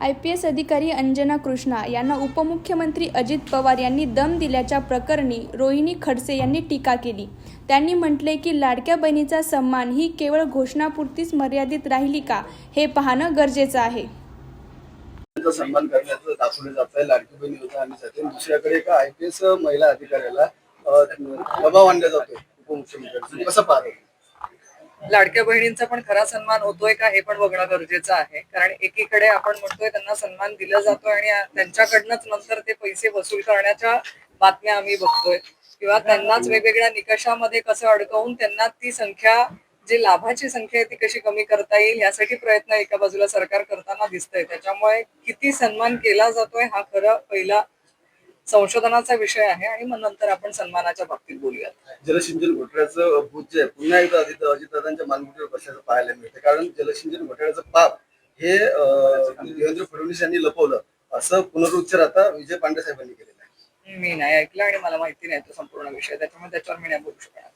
I P S अधिकारी अंजना कृष्णा यांना उपमुख्यमंत्री अजित पवार यांनी दम दिल्याच्या प्रकरणी रोहिणी खडसे यांनी टीका केली. त्यांनी म्हटले की लाडक्या बहिणीचा सन्मान ही केवळ घोषणापुरतीच मर्यादित राहिली का हे पाहणं गरजेचं आहे. सन्मान करण्याचं दाखवलं जात आहे. लाडकी बहीण योजना आणली जाते. दुसऱ्याकडे एका आय पी एस महिला अधिकाऱ्याला दबाव आणला जातो उपमुख्यमंत्री कसं पाहतो? लाडक्या बहिणींचा पण खरा सन्मान होतोय का हे पण बघणं गरजेचं आहे. कारण एकीकडे आपण म्हणतोय त्यांना सन्मान दिला जातोय आणि त्यांच्याकडनंच नंतर ते पैसे वसूल करण्याच्या बातम्या आम्ही बघतोय. किंवा त्यांनाच वेगवेगळ्या निकषामध्ये कसं अडकवून त्यांना ती संख्या जी लाभाची संख्या आहे ती कशी कमी करता येईल यासाठी प्रयत्न एका बाजूला सरकार करताना दिसतंय. त्याच्यामुळे किती सन्मान केला जातोय हा खरं पहिला संशोधनाचा विषय आहे आणि मग नंतर आपण सन्मानाच्या बाबतीत बोलूयात. जलसिंचन घोटाळ्याचं भूत जे पुन्हा एकदा अजित अजितदादांच्या मालमत्तेवर बसल्याचं पाहायला मिळते. कारण जलसिंचन घोटाळ्याचं पाप हे देवेंद्र फडणवीस यांनी लपवलं. असं पुनरुच्चार आता विजय पांडे साहेबांनी केलेलं आहे. मी नाही ऐकलं आणि मला माहिती नाही तो संपूर्ण विषय. त्याच्यामुळे त्याच्यावर मी नाही बोलू शकणार.